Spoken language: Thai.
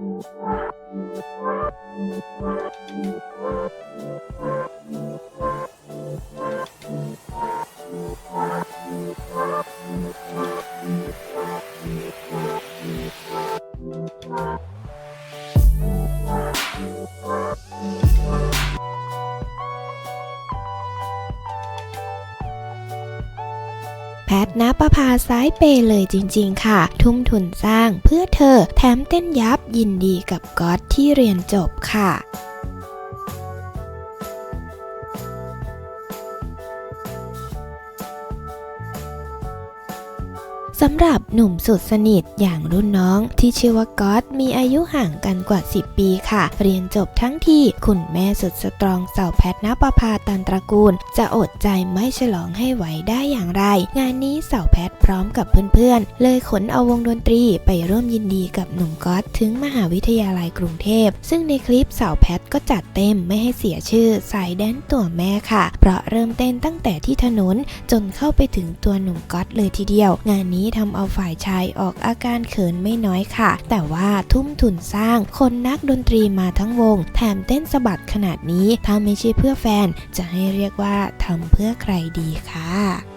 แพทณประภาซ้ายเปย์เลยจริง ๆ ค่ะ ทุ่มทุนสร้างเพื่อเธอแถมเต้นยับยินดีกับก๊อตที่เรียนจบค่ะ สำหรับหนุ่มสุดสนิทอย่างรุ่นน้อง ที่ชื่อว่าก๊อตมีอายุห่างกันกว่า 10 ปีค่ะ เรียนจบทั้งที่คุณแม่สุดสตรองสาวแพทณปภาตันตระกูล จะอดใจไม่ฉลองให้ไหวได้อย่างไร งานนี้สาวแพทพร้อมกับเพื่อนๆ เลยขนเอาวงดนตรีไปร่วมยินดีกับหนุ่มก๊อตถึงมหาวิทยาลัยกรุงเทพ ซึ่งในคลิปสาวแพทก็จัดเต็มไม่ให้เสียชื่อสายแดนตัวแม่ค่ะ เพราะเริ่มเต้นตั้งแต่ที่ถนนจนเข้าไปถึงตัวหนุ่มก๊อตเลยทีเดียว งานนี้ทำเอาฝ่ายชายออกอาการเขินไม่น้อยค่ะ แต่ว่าทุ่มทุนสร้างคนนักดนตรีมาทั้งวง แถมเต้นสะบัดขนาดนี้ถ้าไม่ใช่เพื่อแฟนจะให้เรียกว่าทำเพื่อใครดีค่ะ